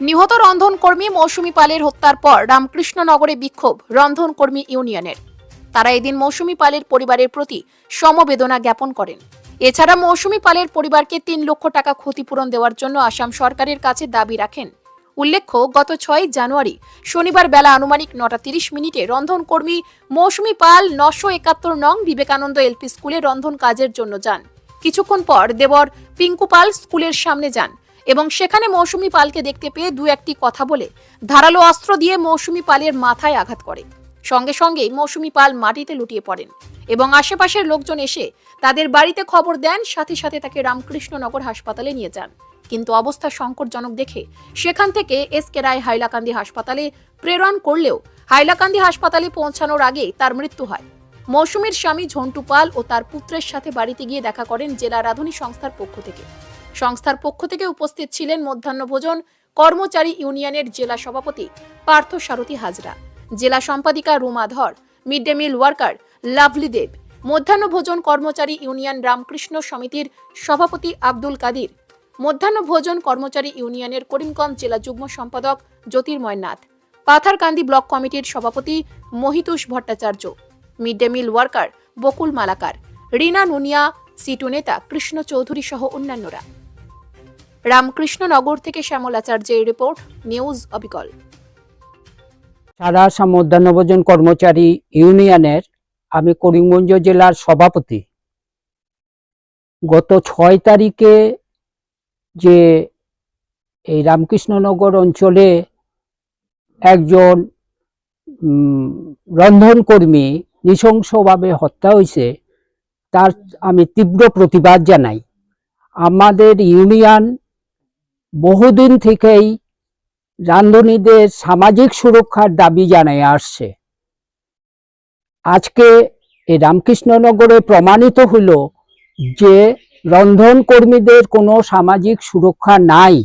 নিহত রন্ধনকর্মী মৌসুমী পালের হত্যার পর রামকৃষ্ণনগরে বিক্ষোভ রন্ধনকর্মী ইউনিয়নের। তারা এদিন মৌসুমী পালের পরিবারের প্রতি সমবেদনা জ্ঞাপন করেন। এছাড়া মৌসুমী পালের পরিবারকে তিন লক্ষ টাকা ক্ষতিপূরণ দেওয়ার জন্য আসাম সরকারের কাছে দাবি রাখেন। উল্লেখ্য, গত ছয় জানুয়ারি শনিবার বেলা আনুমানিক নটা তিরিশ মিনিটে রন্ধনকর্মী মৌসুমী পাল নশো একাত্তর নং বিবেকানন্দ এলপি স্কুলে রন্ধন কাজের জন্য যান। কিছুক্ষণ পর দেবর পিঙ্কু পাল স্কুলের সামনে যান। এবং সেখানে মৌসুমী পালকে দেখতে পেয়ে দু একটি কথা বলে ধারালো অস্ত্র দিয়ে মৌসুমী পালের মাথায় আঘাত করে। সঙ্গে সঙ্গেই মৌসুমী পাল মাটিতে লুটিয়ে পড়েন এবং আশেপাশের লোকজন এসে তাদের বাড়িতে খবর দেন, সাথে সাথে তাকে রামকৃষ্ণনগর হাসপাতালে নিয়ে যান। কিন্তু অবস্থা সংকটজনক দেখে সেখান থেকে এস কে রায় হাইলাকান্দি হাসপাতালে প্রেরণ করলেও হাইলাকান্দি হাসপাতালে পৌঁছানোর আগে তার মৃত্যু হয়। মৌসুমীর স্বামী ঝন্টু পাল ও তার পুত্রের সাথে বাড়িতে গিয়ে দেখা করেন জেলা রাধুনী সংস্থার পক্ষ থেকে। সংস্থার পক্ষ থেকে উপস্থিত ছিলেন মধ্যাহ্নভোজন কর্মচারী ইউনিয়নের জেলা সভাপতি পার্থ সারথী হাজরা, জেলা সম্পাদিকা Ruma Dhar mid day meal worker Lovely Deb মধ্যাহ্নভোজন কর্মচারী ইউনিয়ন রামকৃষ্ণ সমিতির সভাপতি আব্দুল কাদির মধ্যাহ্নভোজন কর্মচারী ইউনিয়নের করিমগঞ্জ জেলা যুগ্ম সম্পাদক জ্যোতির্ময় নাথ, পাথারকান্দি ব্লক কমিটির সভাপতি Mohitush Bhattacharya, mid day meal worker Bakul Malakar, Rina Nunia, CITU নেতা কৃষ্ণ চৌধুরী সহ অন্যান্যরা। রামকৃষ্ণনগর থেকে শ্যামলাচার্যের রিপোর্ট, নিউজ অবিকল। সারা আসাম মধ্যাহ্নভোজন কর্মচারী ইউনিয়নের, আমি করিমগঞ্জ জেলার সভাপতি। গত ছয় তারিখে যে এই রামকৃষ্ণনগর অঞ্চলে একজন রন্ধনকর্মী নৃশংসভাবে হত্যা হয়েছে, তার আমি তীব্র প্রতিবাদ জানাই। আমাদের ইউনিয়ন বহুদিন থেকেই রান্ধনীদের সামাজিক সুরক্ষার দাবি জানায় আসছে। আজকে এই রামকৃষ্ণনগরে প্রমাণিত হলো যে রন্ধন কর্মীদের কোনো সামাজিক সুরক্ষা নাই।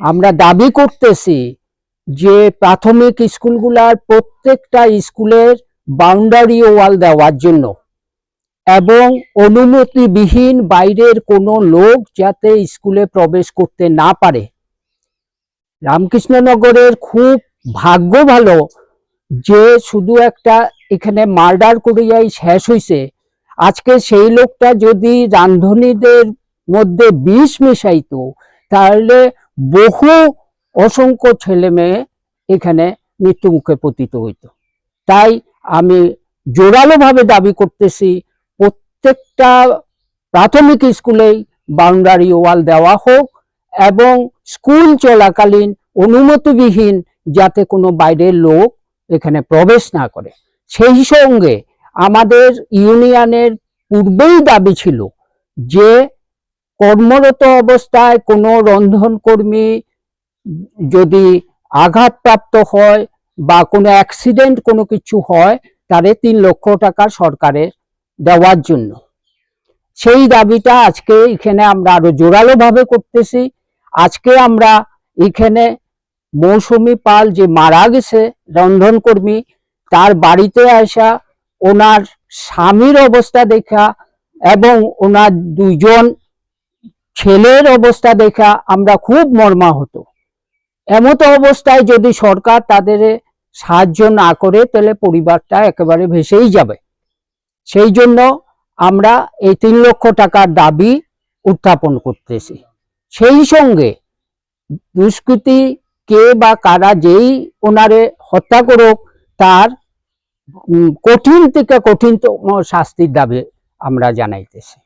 আমরা দাবি করতেছি যে প্রাথমিক স্কুলগুলার প্রত্যেকটা স্কুলের বাউন্ডারি ওয়াল দেওয়ার জন্য। এবং অনুমতিবিহীন বাইরের কোনো লোক যাতে স্কুলে প্রবেশ করতে না পারে। রামকৃষ্ণনগরের খুব ভাগ্য ভালো যে শুধু একটা এখানে মার্ডার করে যাই শেষ হইছে। আজকে সেই লোকটা যদি রান্ধনীদের মধ্যে বিষ মিশাইতো, তাহলে বহু অসংখ্য ছেলে মেয়ে এখানে মৃত্যুমুখে পতিত হইত। তাই আমি জোরালোভাবে দাবি করতেছি প্রত্যেকটা প্রাথমিক স্কুলেই বাউন্ডারি ওয়াল দেওয়া হোক এবং স্কুল চলাকালীন অনুমতিবিহীন যাতে কোনো বাইরের লোক এখানে প্রবেশ না করে। সেই সঙ্গে আমাদের ইউনিয়নের পূর্বেই দাবি ছিল যে কর্মরত অবস্থায় কোনো রন্ধনকর্মী যদি আঘাতপ্রাপ্ত হয় বা কোনো অ্যাক্সিডেন্ট কোনো কিছু হয়, তারে তিন লক্ষ টাকা সরকারের দেওয়ার জন্য। সেই দাবিটা আজকে এখানে আমরা আরও জোরালোভাবে করতেছি। আজকে আমরা এখানে মৌসুমি পাল যে মারা গেছে, রন্ধনকর্মী, তার বাড়িতে আসা ওনার স্বামীর অবস্থা দেখা এবং ওনার দুজন ছেলের অবস্থা দেখা আমরা খুব মর্মাহত। এমতো অবস্থায় যদি সরকার তাদের সাহায্য না করে, তাহলে পরিবারটা একেবারে ভেসেই যাবে। সেই জন্য আমরা এই তিন লক্ষ টাকার দাবি উত্থাপন করতেছি। সেই সঙ্গে দুষ্কৃতি কে বা কারা যেই ওনারে হত্যা করুক, তার কঠিন থেকে কঠিনতম শাস্তির দাবি আমরা জানাইতেছি।